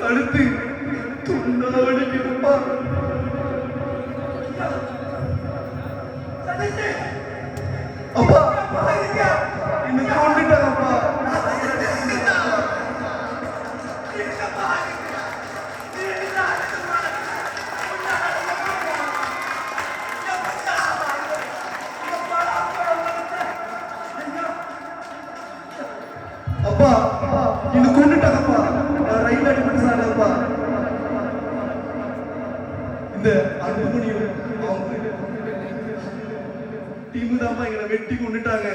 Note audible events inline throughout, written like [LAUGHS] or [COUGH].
തടുത്ത് തുണ്ടാടി കിടപ്പാ இந்த அன்புமணியும் அவங்க டீமு தான்ப்பா எங்களை வெட்டி கொண்டுட்டாங்க.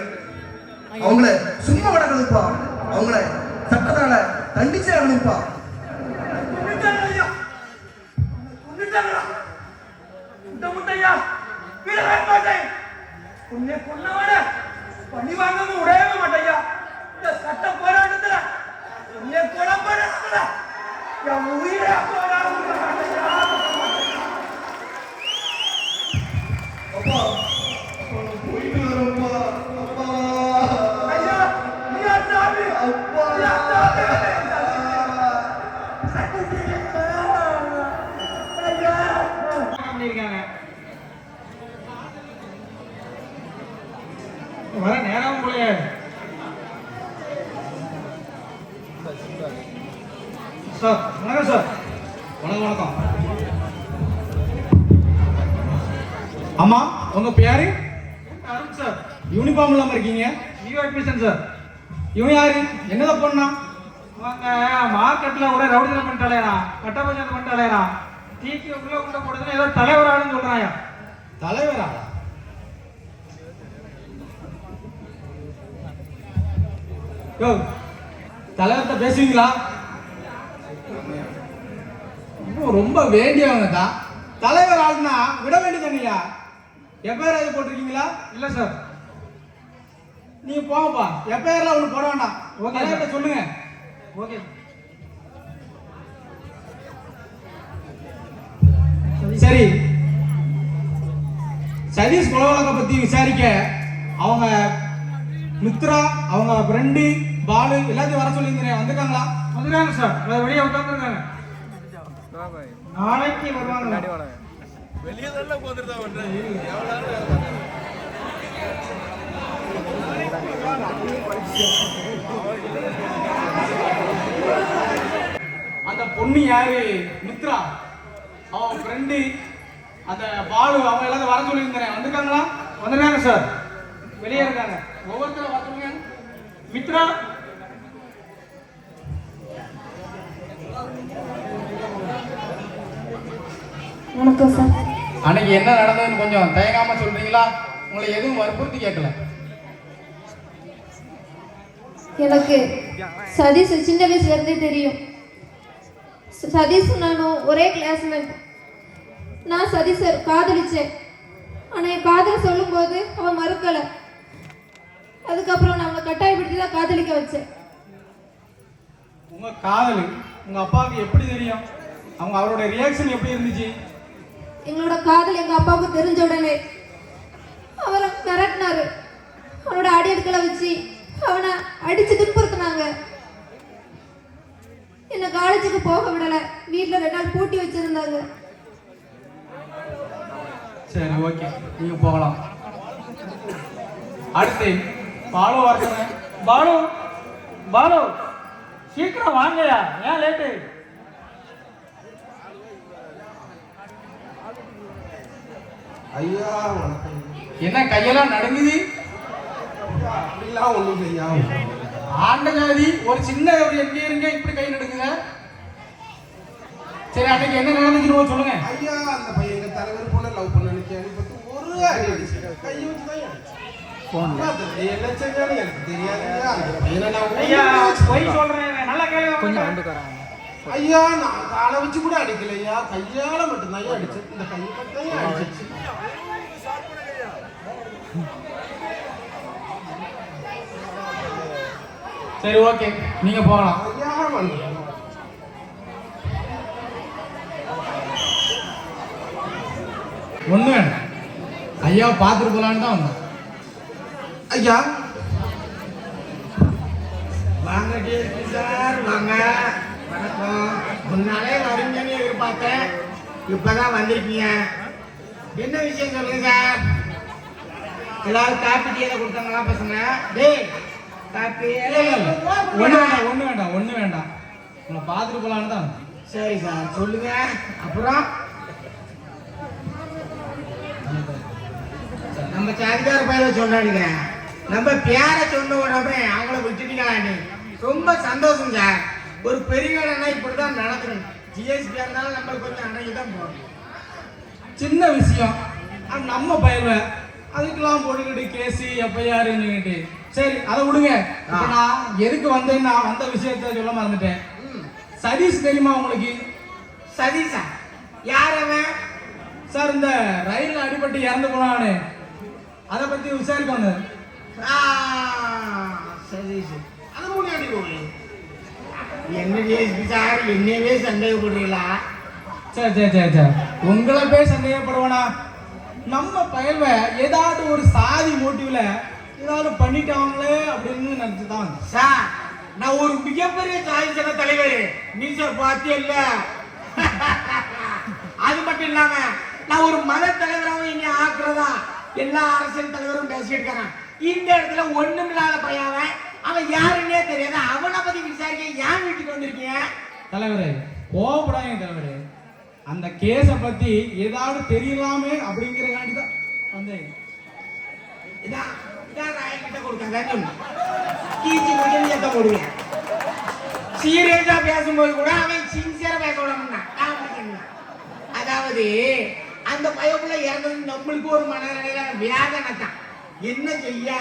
அவங்கள சும்மா விடக்கூடாதுப்பா அவங்கள சட்டத்தால தண்டிச்சே ஆகணும்ப்பா. உன்னை கொன்னவன பழி வாங்காம உடையவே மாட்டையா இந்த சட்ட போராட்டத்துல உன்னை கொலை பண்ணல என் உயிரை வர நேரம் போலயே சார் வணக்கம் சார். வணக்கம் வணக்கம். அம்மா உங்க பேரு? அருண் சார். யூனிஃபார்ம் இல்லாம இருக்கீங்க? நியூ அட்மிஷன் சார் இவன் யாரு? என்னதான் பண்ணா? மார்க்கெட்ல ஒரே ரவுடிதனம் பண்ணிட்டாலேனா கட்ட பஞ்சாயத்து பண்ணிட்டாலேனா டீக்கு உள்ள உள்ள போடுறதுன்னு ஏதோ தலைவர் ஆளுன்னு சொல்றாயா. தலைவரா? யோ தலைவர்கிட்ட பேசுவீங்களா? ரொம்ப வேண்டியவங்க தான் தலைவர் ஆளுனா விட வேண்டியதாங்கய்யா எப்பேர் அது போட்டிருக்கீங்களா? இல்ல சார். நீங்க போங்கப்பா. எப்பேர்லாம் ஒன்று போட வேண்டாம். ஓகே, சொல்லுங்க. ஓகே. சரி. சதீஷ் கொலவழக்க பத்தி விசாரிக்க அவங்க மித்ரா அவங்க ஃப்ரெண்டு பாலு எல்லாத்தையும் வர சொல்லியிருந்தேன் வந்திருக்காங்களா வந்துருக்காங்க சார். வேற வெளியே உட்காந்துருக்காங்க நாளைக்கு வருவாங்க. அந்த பொண்ணு யாரு? மித்ரா. அவன் ஃப்ரெண்டு அந்த பாலு அவங்க எல்லாத்தையும் வர சொல்லியிருந்தேன். வந்திருக்காங்களா? வந்துருக்காங்க சார் வெளியே இருக்காங்க. ஒவ்வொருத்தரும் வர சொல்லுங்க. மித்ரா. வணக்கம் சார் அன்னைக்கு என்ன நடந்ததுன்னு கொஞ்சம் தயங்காம சொல்றீங்களா? உங்களை எதுவும் வற்புறுத்தி கேட்கல. எனக்கு சதீஷ் சின்ன வயசுல இருந்தே தெரியும். சதீஷ் நானும் ஒரே கிளாஸ்மேட் நான் சதீஷை காதலிச்சேன். ஆனால் என் காதல் சொல்லும்போது அவன் மறுக்கலை. அதுக்கப்புறம் நான் அவனை கட்டாயப்படுத்தி தான் காதலிக்க வச்சேன். உங்க காதல் உங்க அப்பாவுக்கு எப்படி தெரியும்? அவங்க அவரோட ரியாக்ஷன் எப்படி இருந்துச்சு? எங்களோட காதல் எங்கள் அப்பாவுக்கு தெரிஞ்ச உடனே அவரை மிரட்டினாரு. அவனோட அடியட்களை வச்சு அவனை அடிச்சு துன்புறுத்தினாங்க. என்னை காலேஜுக்கு போக விடலை. வீட்டில் ரெண்டு நாள் பூட்டி வச்சுருந்தாங்க. சரி ஓகே. நீங்கள் போகலாம். அடுத்து பாலு வரணுங்க பாலு பாலு சீக்கிரம் வாங்கயா ஏன் லேட்டு ஐயா வணக்கம். என்ன கையெல்லாம் நடுங்குது? அப்படிலாம் ஒன்றும் செய்யாம ஆண்ட ஜாதி ஒரு சின்ன ஒரு எங்க இருங்க இப்படி கை நடுங்குங்க. சரி அன்னைக்கு என்ன நடந்துச்சுன்னு சொல்லுங்க. ஐயா அந்த பையன் எங்க தலைவர் பொண்ணை லவ் பண்ண நினைச்சு அனுப்பிட்டு ஒரு அடி அடிச்சு. கையை வச்சு தான் அடிச்சு. என்ன செஞ்சாலும் எனக்கு தெரியாதுங்க. அந்த பையனை நான் ஐயா பொய். சொல்றேன் நல்லா கேள்வி கொஞ்சம் ஐயா நான் காலை வச்சு கூட அடிக்கலையா? கையால மட்டும்தான் அடிச்சு இந்த கையை மட்டும் தான் சரி ஓகே நீங்க போகலாம். ஒண்ணு வேண்டாம் ஐயா பார்த்துட்டு போலான்னு தான் வந்தேன். ஐயா? வாங்க டிஎஸ்பி சார். வாங்க. வணக்கம். முன்னாலே வருங்கன்னு எதிர்பார்த்தேன். இப்பதான் வந்திருக்கீங்க. என்ன விஷயம் சொல்லுங்க சார்? எல்லாரும் காப்பி டீ எல்லாம் கொடுத்தாங்களா பசங்க? டேய் காப்பி. ஒண்ணு வேண்டாம் ஒண்ணு வேண்டாம் ஒண்ணு வேண்டாம் உங்களை பார்த்துட்டு போலான்னு தான் சரி சார் சொல்லுங்க. அப்புறம்? நம்ம சாதிகார பயில சொன்னானுங்க நம்ம பேரை சொன்ன உடனே அவங்கள விட்டுட்டீங்களான்னு ரொம்ப சந்தோஷம் சார். ஒரு பெரிய இடம்னா இப்படிதான் நடக்கணும். ஜிஎஸ்பி இருந்தாலும் நம்மளுக்கு கொஞ்சம் அடங்கி தான் போகணும். சின்ன விஷயம். நம்ம பயிர்வ அதுக்கெல்லாம் போட்டுக்கிட்டு கேசி எஃப்ஐஆர்னுக்கிட்டு சரி அதை விடுங்க. நான் எதுக்கு வந்தேன்னா வந்த விஷயத்த சொல்ல மறந்துட்டேன். சதீஷ் தெரியுமா உங்களுக்கு? சதீஷா? யார் அவன்? சார் இந்த ரயில்ல அடிபட்டு இறந்து போனானே. அதை பத்தி விசாரிக்க வந்தேன் சதீஷ். அது முன்னாடி போய் என்ன ஜிஎஸ்பி சார் என்னையவே சந்தேகப்படுறீங்களா? சரி சரி சரி சரி. உங்களை போய் சந்தேகப்படுவேனா? நம்ம பயல்வ ஏதாவது ஒரு சாதி மோட்டிவ்ல ஏதாவது பண்ணிட்டாங்களே அப்படின்னு நினைச்சு தான் வந்தேன். சார் நான் ஒரு மிகப்பெரிய சாதிசன தலைவர். நீ சார் பாத்தியல்ல [LAUGHS] அது மட்டும் இல்லாம நான் ஒரு மத தலைவராகவும் இங்க ஆக்குறதா எல்லா அரசியல் தலைவரும் பேசிட்டு இருக்காங்க. இந்த இடத்துல ஒண்ணும் இல்லாத பையன் அவன். யாருன்னே தெரியாது. அவனை பத்தி விசாரிக்க ஏன் வீட்டுக்கு வந்திருக்கீங்க? தலைவரே கோவப்படாதீங்க தலைவரே. அந்த கேஸை பத்தி ஏதாவது தெரியலாமே அப்படிங்கிறக்காண்டி தான் வந்தேன். இதான். இதான் நான் என்கிட்ட சீரியஸா பேசும்போது கூட அவன் சின்சியரா பேச விட மாட்டான் அதாவது அந்த பயப்புல இறந்தது நம்மளுக்கு ஒரு மனநிலையில வேதனை தான் என்ன செய்ய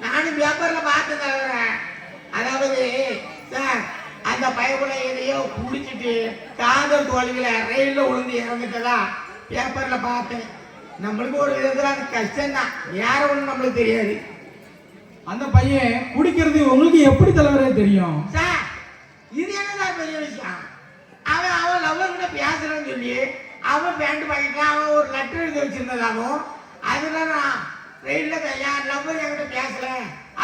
நானும் பேப்பர்ல பார்த்து தவிர அதாவது சார் அந்த பயப்புல எதையோ குடிச்சிட்டு காதல் தோல்வியில ரயில்ல விழுந்து இறந்துட்டதா பேப்பர்ல பார்த்தேன் நம்மளுக்கு ஒரு விதத்துல அது கஷ்டம் தான் வேற ஒண்ணும் நம்மளுக்கு தெரியாது. அந்த பையன் குடிக்கிறது உங்களுக்கு எப்படி தலைவரே தெரியும்? சார் இது என்னதான் பெரிய விஷயம்? அவன் அவன் லவ்வர் கிட்ட பேசுறேன்னு சொல்லி அவன் பேண்ட் பாக்கெட்ல அவன் ஒரு லெட்டர் எழுதி வச்சிருந்ததாகவும் அதுல நான் ரயில்ல என் லவ்வர் என்கிட்ட பேசல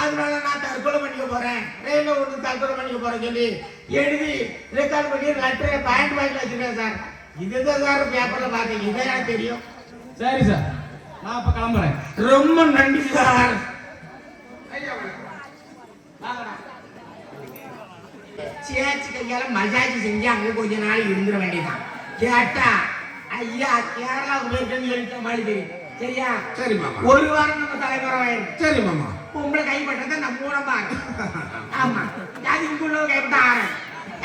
அதனால நான் தற்கொலை பண்ணிக்க போறேன். ரயில்ல ஒன்று தற்கொலை பண்ணிக்க போறேன் சொல்லி எழுதி ரெக்கார்ட் பண்ணி லெட்டரை பேண்ட் பாக்கெட்ல வச்சிருக்கேன் சார். இதுதான் சார் பேப்பர்ல பார்த்தேன் இதை எனக்கு தெரியும். சரி சார். நான் அப்ப கிளம்புறேன். ரொம்ப நன்றி சார். சேச்சு கையால மசாஜ் செஞ்சு அங்க கொஞ்ச நாள் இருந்துட வேண்டியதான் கேட்டா ஐயா கேரளாவுக்கு போயிருக்கேன்னு சொல்லிட்ட மாதிரி தெரியும் சரியா? சரி மாமா. ஒரு வாரம் நம்ம தலைமுறை சரி மாமா. பொம்பளை கைப்பற்றதை நம்ம பாரு. ஆமா. அது இங்குள்ள கைப்பற்ற ஆறேன்.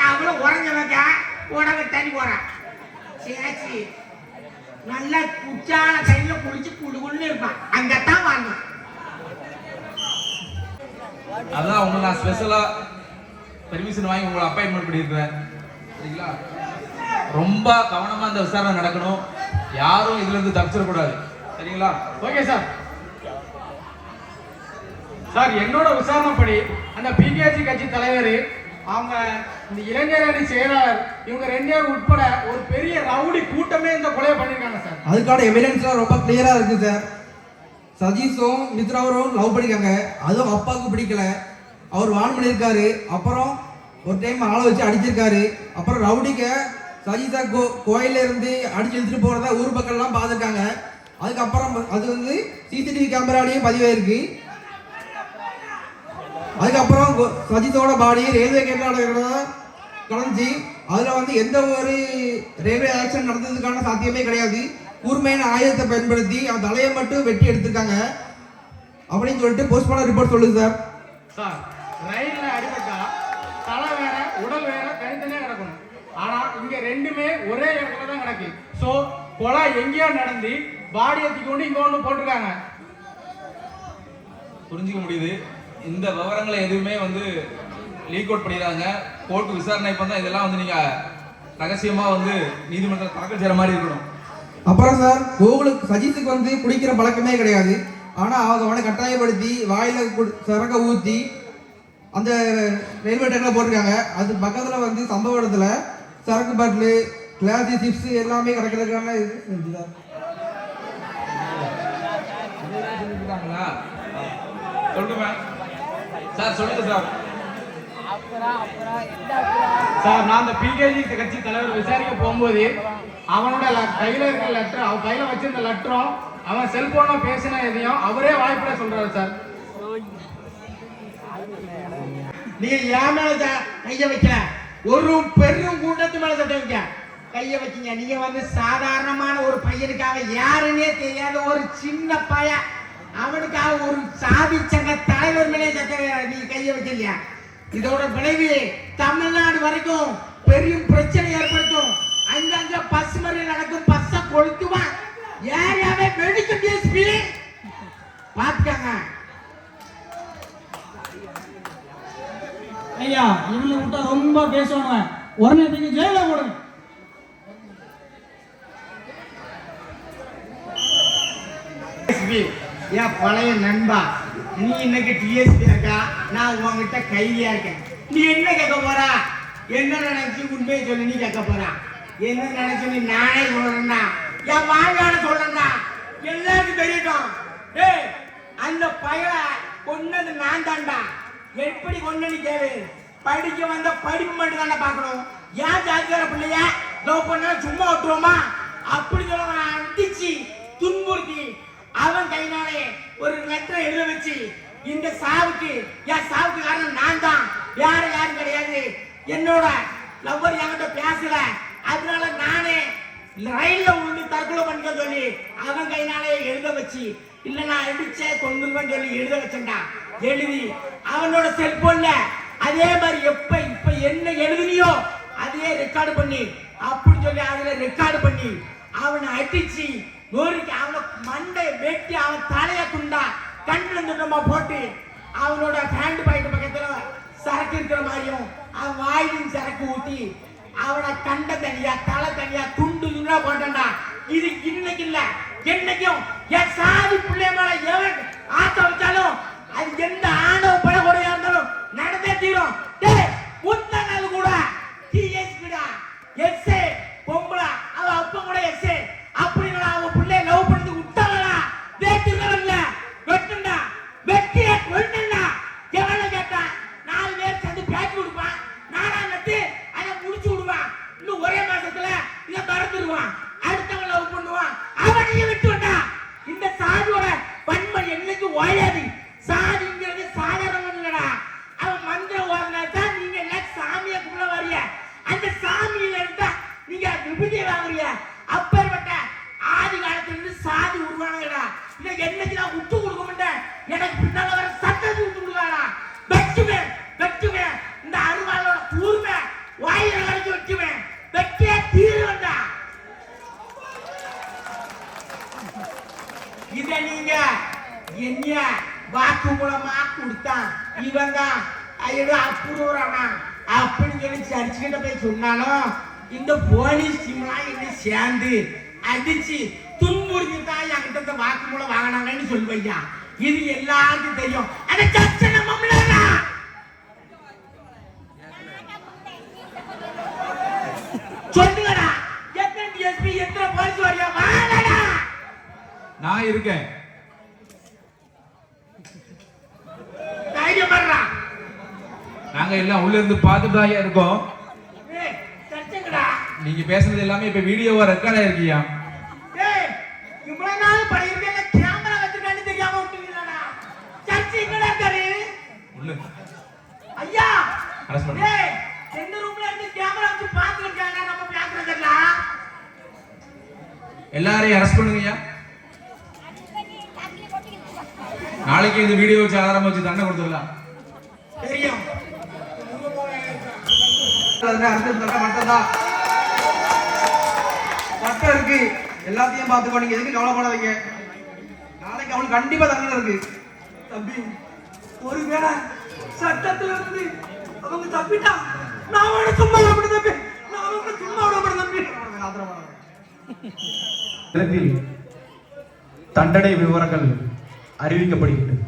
அவ்வளவு உறஞ்சவங்க உடம்பு தண்ணி போறான் சேச்சி நல்ல குச்சால கையில குளிச்சு குடுகுன்னு இருப்பான் அங்கத்தான் வரணும் அதான் உங்களை நான் ஸ்பெஷலா பெர்மிஷன் வாங்கி உங்களை அப்பாயின்மெண்ட் பண்ணியிருக்கிறேன் சரிங்களா ரொம்ப கவனமா இந்த விசாரணை நடக்கணும். யாரும் இதுல இருந்து தப்பிச்சிடக்கூடாது சரிங்களா? ஓகே சார் சார் என்னோட விசாரணைப்படி அந்த பிகேஜி கட்சி தலைவர் அவங்க இந்த இளைஞர் அணி செயலாளர் இவங்க ரெண்டு பேரும் உட்பட ஒரு பெரிய ரவுடி கூட்டமே இந்த கொலையை பண்ணிருக்காங்க சார். அதுக்கான எவிடன்ஸ்லாம் ரொம்ப கிளியரா இருக்கு சார். சதீஷும் மித்ராவரும் லவ் பண்ணிக்காங்க அதுவும் அப்பாவுக்கு பிடிக்கல. அவர் வான் பண்ணியிருக்காரு. அப்புறம் ஒரு டைம் ஆளை வச்சு அடிச்சிருக்காரு. அப்புறம் ரவுடிக்க சதீஷா கோ கோயில இருந்து அடிச்சு எடுத்துட்டு போறதா ஊர் மக்கள்லாம் பார்த்துருக்காங்க. அதுக்கப்புறம் அது வந்து சிசிடிவி கேமராலையும் பதிவாயிருக்கு. அதுக்கப்புறம் சஜித்தோட பாடி ரயில்வே கேட்டால கலந்துச்சு அதுல வந்து எந்த ஒரு ரயில்வே ஆக்சிடென்ட் நடந்ததுக்கான சாத்தியமே கிடையாது. கூர்மையான ஆயுதத்தை பயன்படுத்தி அந்த தலையை மட்டும் வெட்டி எடுத்திருக்காங்க. அப்படின்னு சொல்லிட்டு போஸ்ட்மார்டம் ரிப்போர்ட் சொல்லுது சார். சார் ரயில்ல அடிபட்டா தலை வேற உடல் வேற தனித்தனியா கிடக்கணும் ஆனா இங்க ரெண்டுமே ஒரே இடத்துல தான் கிடக்கு. சோ கொலை எங்கேயோ நடந்து பாடியை தூக்கி கொண்டு இங்க ஒண்ணு போட்டிருக்காங்க. புரிஞ்சுக்க முடியுது. இந்த விவரங்களை எதுவுமே வந்து லீக் அவுட் பண்ணிடுறாங்க கோர்ட் விசாரணை பண்ணா இதெல்லாம் வந்து நீங்க ரகசியமா வந்து நீதிமன்றம் தாக்கல் செய்யற மாதிரி இருக்கணும். அப்புறம் சார் கோகுலுக்கு சஜித்துக்கு வந்து குடிக்கிற பழக்கமே கிடையாது. ஆனா அவங்க அவனை கட்டாயப்படுத்தி வாயில சரக்க ஊத்தி அந்த ரயில்வே ட்ரெயினில் போட்டிருக்காங்க. அது பக்கத்துல வந்து சம்பவ இடத்துல சரக்கு பாட்டிலு கிளாஸ் சிப்ஸ் எல்லாமே கிடக்கிறதுக்கான இது செஞ்சு சார் கேக்குறாங்களா சொல்லுங்க. சார் சொல்லுங்க சார். சார் நான் அந்த பிகேஜி கட்சி தலைவர் விசாரிக்க போகும்போது அவனோட கையில இருக்கிற லெட்டர் அவன் கையில வச்சிருந்த லெட்டரும் அவன் செல்போன்ல பேசின எதையும் அவரே வாய்ப்புல சொல்றாரு சார். நீங்க என் மேல கைய வைக்கல. ஒரு பெரும் கூட்டத்து மேல சட்டை வைக்க. கைய வச்சீங்க. நீங்க வந்து சாதாரணமான ஒரு பையனுக்காக யாருன்னே தெரியாத ஒரு சின்ன பையன். அவனுக்காக ஒரு சாதி சங்க தலைவர் மேலே நீங்க கைய வச்சிருக்கீங்க இதோட விளைவு தமிழ்நாடு வரைக்கும் பெரும் பிரச்சனை ஏற்படுத்தும். அங்கங்க பஸ் மறியல் நடக்கும் பஸ்ஸ கொளுத்துவான் ஏரியாவே வெடிக்கும் டிஎஸ்பி பாத்துக்கங்க. ஐயா இவனை விட்டா ரொம்ப பேசுவாங்க உடனே தூக்கி ஜெயில போடுங்க. டிஎஸ்பி என் பழைய நண்பா. நீ இன்னைக்கு டிஎஸ்பி இருக்கா? நான் உன்கிட்ட கைதியா இருக்கேன். நீ என்ன கேட்க போறா? என்ன நினைச்சு உண்மையை சொல்லி நீ கேட்க போறா? என்ன நினைச்சு நீ நானே சொல்றேன்டா என் வாழ்வான சொல்றேன்டா எல்லாருக்கும் தெரியட்டும். ஏய் அந்த பயல கொன்னது நான் தான்டா. எப்படி கொண்டு கேளு. படிக்க வந்த படிப்பு மட்டும் தானே பார்க்கணும். ஏன் ஜாதிக்கார பிள்ளைய? லவ் பண்ணா சும்மா விட்டுருவோமா அப்படி சொல்ல அடிச்சு துன்புறுத்தி அவன் கையினாலே ஒரு லெட்டர் எழுத வச்சு இந்த சாவுக்கு என் சாவுக்கு காரணம் நான் தான் வேற யாரும் கிடையாது. என்னோட லவ்வர் என்கிட்ட பேசல. அதனால நானே ரயில்ல உள்ள தற்கொலை பண்ணிக்க சொல்லி அவன் கையினாலே எழுத வச்சு இல்ல நான் அடிச்சே கொண்டுருவேன் சொல்லி எழுத வச்சேன்டா. எழுதி அவனோட செல்போன்ல அதே மாதிரி எப்ப இப்ப என்ன எழுதுனியோ அதையே ரெக்கார்டு பண்ணி அப்படின்னு சொல்லி அதுல ரெக்கார்டு பண்ணி அவனை அடிச்சு நொறுக்கி அவனை மண்டை வெட்டி அவன் தலையை துண்டா கண்ணில் துண்டமா போட்டு அவனோட பேண்ட் பாக்கெட் பக்கத்துல சரக்கு இருக்கிற மாதிரியும் அவன் வாயிலும் சரக்கு ஊத்தி அவனை கண்ட தனியா தலை தனியா துண்டு துண்டா போட்டான்டா. இது இன்னைக்கு இல்ல என்னைக்கும் என் சாதி பிள்ளை மேல எவன் ஆத்த வச்சாலும் அது எந்த ஆணவ பழகுறையா இருந்தாலும் நடந்தே தீரும் டேய் முந்தா நாள் கூட டிஎஸ்பிடா எஸ்ஏ பொம்பளை அவ அப்பா கூட எஸ்ஏ அப்படின்னு அவ பிள்ளைய லவ் பண்ணி விட்டாளா வேட்டுறவன்ல வெட்டுண்டா வெட்டிய கொண்டுண்டா எவன கேட்டா நாலு பேர் சேர்ந்து பேச்சு கொடுப்பான் நானா நட்டு அதை முடிச்சு விடுவான் இன்னும் ஒரே மாசத்துல இதை மறந்துடுவான் அடுத்தவன் லவ் பண்ணுவான் அவனையும் விட்டுவண்டா இந்த சாதியோட வன்மை என்னைக்கு ஓயாது சாதிங்கிறது சாதாரணம் இல்லடா அவன் மந்திரம் ஓடினா தான் நீங்க எல்லாம் சாமியை கும்பிட வரிய அந்த சாமியில இருந்தா நீங்க விபூதி வாங்குறீங்க அப்பேற்பட்ட ஆதி காலத்துல இருந்து சாதி உருவானடா இதை என்னைக்கு நான் விட்டு கொடுக்க மாட்டேன் எனக்கு பின்னால வர சட்டத்தை விட்டு கொடுக்காடா வெட்டுவேன் வெட்டுவேன் இந்த அருவாளோட கூர்மை வாயில வரைக்கும் வெட்டுவேன் வெட்டியே தீருவேன்டா இத நீங்க என்ன வாக்கு மூலமா கொடுத்தான். இவங்க ஐயோ அப்புறமா அப்படின்னு சொல்லி சர்ச்சுக்கிட்ட போய் சொன்னாலும் இந்த போலீஸ் டீம்லாம் என்ன சேர்ந்து அடிச்சு துன்புறுத்தி தான் என்கிட்ட இந்த வாக்கு மூலம் வாங்கினாங்கன்னு சொல்லுவையா இது எல்லாருக்கும் தெரியும். அந்த சர்ச்சை நம்ம முன்னாடா. சொல்லுங்கடா எத்தனை டிஎஸ்பி எத்தனை போலீஸ் வரியா வாங்கடா நான் இருக்கேன் நாங்க எல்லாம் உள்ள இருந்து ஐயா இருக்கோம். நீங்க பேசுனது எல்லாமே இப்ப வீடியோவா ரெக்கார்ட் ஆயிருக்கியா? ஐயா. ஏய் எந்த ரூம்ல இருந்து கேமரா வச்சு பார்த்து இருக்காங்க நம்ம பேசுறதுல எல்லாரையும் அரெஸ்ட் பண்ணுங்கய்யா நாளைக்கு இந்த வீடியோ வச்சு ஆதாரமா வச்சு தண்டனை கொடுத்துடலாம். தெரியும். மட்டும்தான். சட்டம் இருக்கு. எல்லாத்தையும் பார்த்துக்கோ நீங்க எதுக்கு கவலைப்படாதீங்க நாளைக்கு அவனுக்கு கண்டிப்பா தண்டனை இருக்கு. தம்பி ஒருவேளை சட்டத்துல இருந்து அவங்க தப்பிட்டா நான் அவனை சும்மா விட தம்பி. நான் அவனை சும்மா விட தம்பி. இடத்தில் தண்டனை விவரங்கள் அறிவிக்கப்படுகிறது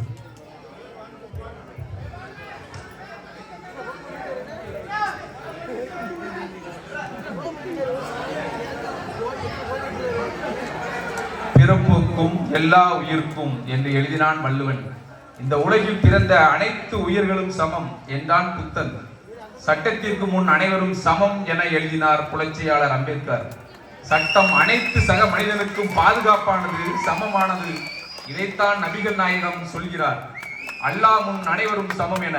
பிறப்புக்கும் எல்லா உயிர்க்கும் என்று எழுதினான் வள்ளுவன். இந்த உலகில் பிறந்த அனைத்து உயிர்களும் சமம் என்றான் புத்தன். சட்டத்திற்கு முன் அனைவரும் சமம் என எழுதினார் புரட்சியாளர் அம்பேத்கர். சட்டம் அனைத்து சக மனிதனுக்கும் பாதுகாப்பானது சமமானது இதைத்தான் நபிகள் நாயகம் சொல்கிறார். அல்லாஹ் முன் அனைவரும் சமம் என.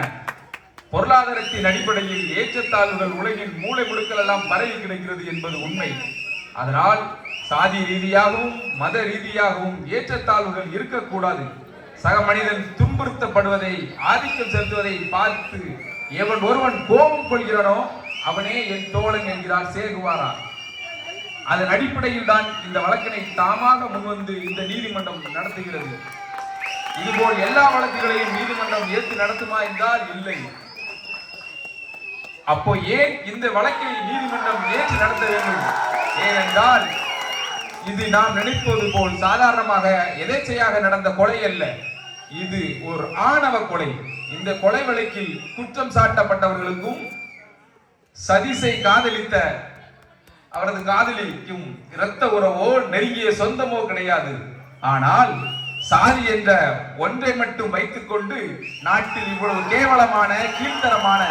பொருளாதாரத்தின் அடிப்படையில் ஏற்றத்தாழ்வுகள் உலகின் மூலை முடுக்கள் எல்லாம் பரவி கிடக்கிறது என்பது உண்மை. அதனால் சாதி ரீதியாகவும் மத ரீதியாகவும் ஏற்றத்தாழ்வுகள் இருக்கக்கூடாது. சக மனிதன் துன்புறுத்தப்படுவதை ஆதிக்கம் செலுத்துவதை பார்த்து எவன் ஒருவன் கோபம் கொள்கிறானோ அவனே என் தோழன் என்கிறார் சேகுவாரா. அதன் அடிப்படையில் தான் இந்த வழக்கினை தாமாக முன்வந்து இந்த நீதிமன்றம் நடத்துகிறது. இதுபோல் எல்லா வழக்குகளையும் நீதிமன்றம் ஏற்று நடத்துமா என்றால் இல்லை. அப்போ ஏன் இந்த வழக்கை நீதிமன்றம் ஏற்று நடத்த வேண்டும்? ஏனென்றால் இது நாம் நினைப்பது போல் சாதாரணமாக எதேச்சையாக நடந்த கொலை அல்ல. இது ஒரு ஆணவ கொலை. இந்த கொலை வழக்கில் குற்றம் சாட்டப்பட்டவர்களுக்கும் சதிசை காதலித்த அவரது காதலிக்கும் இரத்த உறவோ நெருங்கிய சொந்தமோ கிடையாது. ஆனால் சாதி என்ற ஒன்றை மட்டும் வைத்துக்கொண்டு நாட்டில் இவ்வளவு கேவலமான கீழ்த்தரமான